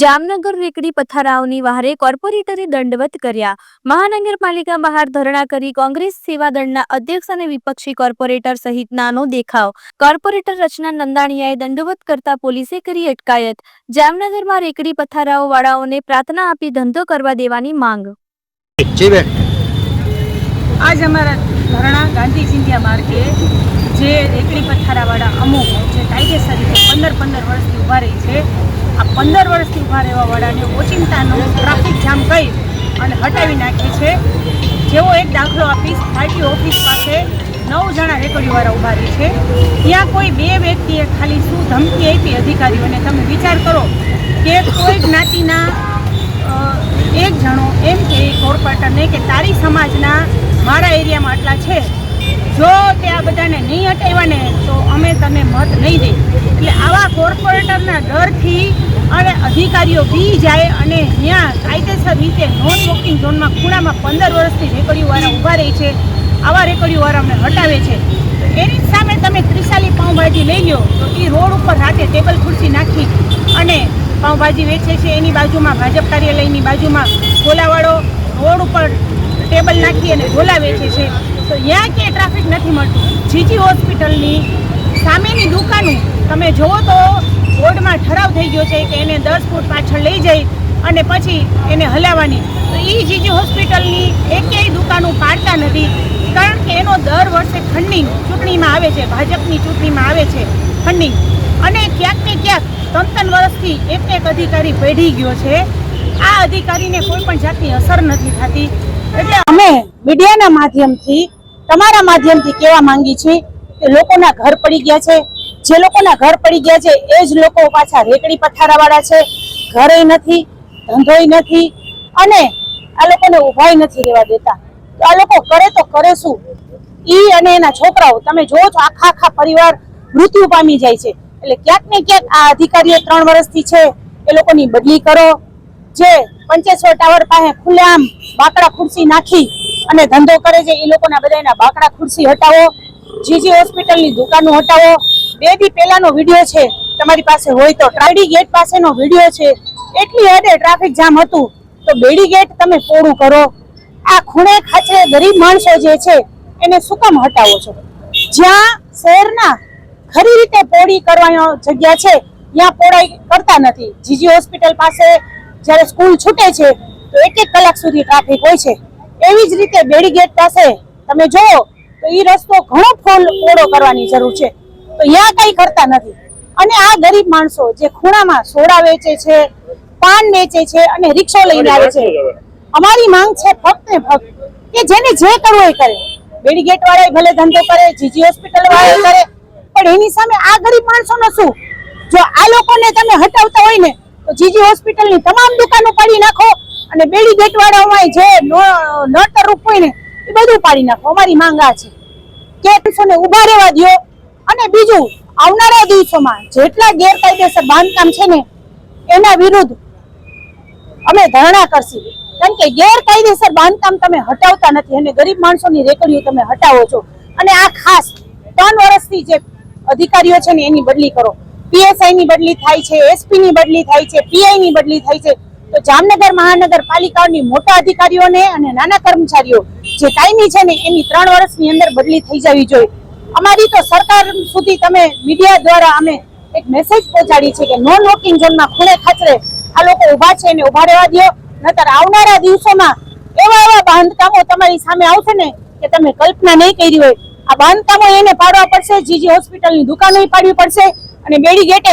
જામનગર રેકડી પથારાઓની વહારે કોર્પોરેટરે દંડવત કર્યા. મહાનગરપાલિકા બહાર ધરણા કરી કોંગ્રેસ સેવા દળના અધ્યક્ષ અને વિપક્ષી કોર્પોરેટર સહિતનાનો દેખાવ. કોર્પોરેટર રચના નંદાણીયાએ દંડવત કરતા પોલીસે કરી અટકાયત. જામનગરમાં રેકડી પથારાઓ વાળાઓને પ્રાર્થના આપી ધંધો કરવા દેવાની માંગ. આજ અમારા ધરણા ગાંધી ચિંધ્યા માર્ગે જે રેકડી પથારાવાળા અમુક જે કાયદેસર રીતે પંદર પંદર વર્ષથી ઊભા રહી છે આ પંદર વર્ષથી ઊભા રહેવા વાળાને ઓચિંતાનો ટ્રાફિક જામ કહી અને હટાવી નાખી છે. જેવો એક દાખલો આપીશ આરટીઓ ઓફિસ પાસે નવ જણા રેકડીવાળા ઊભા રહી છે. ત્યાં કોઈ બે વ્યક્તિએ ખાલી શું ધમકી આપી અધિકારીઓને તમે વિચાર કરો કે કોઈ જ્ઞાતિના એક જણો એમ કે કોર્પોરેટરને કે તારી સમાજના મારા એરિયામાં આટલા છે. જો તે આ બધાને નહીં હટાવ્યા તો અમે તને મત નહીં દઈ એટલે આવા કોર્પોરેટરના ડરથી અને અધિકારીઓ બી જાય અને ત્યાં કાયદેસર રીતે નોન વોકિંગ ઝોનમાં ખૂણામાં પંદર વર્ષથી રેકડીવાળા ઊભા રહે છે. આવા રેકડીવાળા અમને હટાવે છે. એની સામે તમે ત્રિશાલી પાઉંભાજી લઈ લો તો એ રોડ ઉપર રાતે ટેબલ ખુરશી નાખી અને પાઉંભાજી વેચે છે. એની બાજુમાં ભાજપ કાર્યાલયની બાજુમાં ગોલાવાળો રોડ ઉપર ટેબલ નાખી અને ગોલા વેચે છે. તો ત્યાં ક્યાંય ટ્રાફિક નથી મળતું. જીજી હોસ્પિટલની સામેની દુકાનો તમે જુઓ તો બોર્ડમાં ઠરાવ થઈ ગયો છે કે એને દસ ફૂટ પાછળ લઈ જઈ અને પછી એને હલાવવાની. તો એ જીજી હોસ્પિટલની એકેય દુકાનો પાડતા નથી, કારણ કે એનો દર વર્ષે ફંડિંગ ચૂંટણીમાં આવે છે, ભાજપની ચૂંટણીમાં આવે છે ફંડિંગ અને ક્યાંક ને ક્યાંક ત્રણ વર્ષથી એક એક અધિકારી પેઢી ગયો છે. આ અધિકારીને કોઈ પણ જાતની અસર નથી થતી. એટલે અમે મીડિયાના માધ્યમથી, તમારા માધ્યમથી કહેવા માંગી છીએ કે લોકોના ઘર પડી ગયા છે જે લોકોના ઘર પડી ગયા છે, એ જ લોકો પાછા રેકડી પથારાવાળા છે. ઘરે નથી, ધંધોય નથી અને આ લોકોને ઊભાય નથી રહેવા દેતા. આ લોકો કરે તો કરે શું? ઈ અને એના છોકરાઓ, તમે જોવો છો આખા આખા પરિવાર મૃત્યુ પામી જાય છે. એટલે ક્યાંક ને ક્યાંક આ અધિકારીઓ ત્રણ વર્ષથી છે, એ લોકોની બદલી કરો. જે પંચેશ્વર ટાવર પાસે ખુલ્લેઆમ બાકડા ખુરશી નાખી અને ધંધો કરે છે, એ લોકોના બધાના બાકડા ખુરશી હટાવો. જીજી હોસ્પિટલની દુકાનો હટાવો. બે દી પહેલાનો વીડિયો છે, તમારી પાસે હોય તો. ટ્રાયડી ગેટ પાસેનો વીડિયો છે. એટલી હદે ટ્રાફિક જામ હતું, તો બેડી ગેટ તમે પોળું કરો. આ ખૂણે ખાચરે ગરીબ માણસો જે છે, એને શું હટાવો છો? જ્યાં શહેરના ખરી રીતે પોળી કરવાનો જગ્યા છે, ત્યાં પોળાઈ કરતા નથી. જીજી હોસ્પિટલ પાસે જ્યારે સ્કૂલ છૂટે છે, તો એક એક કલાક સુધી ટ્રાફિક હોય છે. એવી જ રીતે બેડી ગેટ પાસે તમે જુઓ, તો એ રસ્તો ઘણો ફોલ પોળો કરવાની જરૂર છે. તો ત્યાં કઈ કરતા નથી. અને આ ગરીબ માણસો જે ખૂણામાં સોડા વેચે છે પાન વેચે છે અને રિક્ષો લઈને આવે છે. અમારી માંગ છે ફક્ત ને ફક્ત કે જેને જે કરવું એ કરે. બેડી ગેટ વાળા ભલે ધંધો કરે જીજી હોસ્પિટલ વાળા કરે પણ એની સામે આ ગરીબ માણસોનો શું? જો આ લોકોને તમે હટાવતા હોય ને તો જીજી હોસ્પિટલની તમામ દુકાનો પાડી નાખો અને બેડી ગેટ વાળાઓમાં જે નડતર રૂપ હોય ને એ બધું પાડી નાખો. અમારી માંગ આ છે. કે ઊભા રહેવા દ્યો. અને બીજું, આવનારા દિવસોમાં જેટલા ગેરકાયદેસર બાંધકામ છે ને, એના વિરુદ્ધ અમે ધરણા કરશું. કારણ કે ગેરકાયદેસર બાંધકામ તમે હટાવતા નથી અને ગરીબ માણસોની રેકડીઓ તમે હટાવો છો. અને આ ખાસ ત્રણ વર્ષથી જે અધિકારીઓ છે ને, એની બદલી કરો. પીએસઆઈ ની બદલી થાય છે એસપી ની બદલી થાય છે પીઆઈ ની બદલી થાય છે. તો જામનગર મહાનગરપાલિકાની મોટા અધિકારીઓને અને નાના કર્મચારીઓ જે કાયમી છે ને, એની ત્રણ વર્ષની અંદર બદલી થઈ જવી જોઈએ. અમારી તો સરકાર સુધી તમે મીડિયા દ્વારા અમે એક મેસેજ પહોંચાડી છે કે નોન વોકિંગ ઝોનમાં ખૂણે ખાચરે આ લોકો ઊભા છે એને ઊભા રહેવા દો નતર આવનારા દિવસોમાં એવા એવા બાંધકામો તમારી સામે આવશે ને કે તમે કલ્પના નહીં કરી હોય. આ બાંધકામો એને પાડવા પડશે જીજી હોસ્પિટલની દુકાનો પાડવી પડશે અને બેડી ગેટે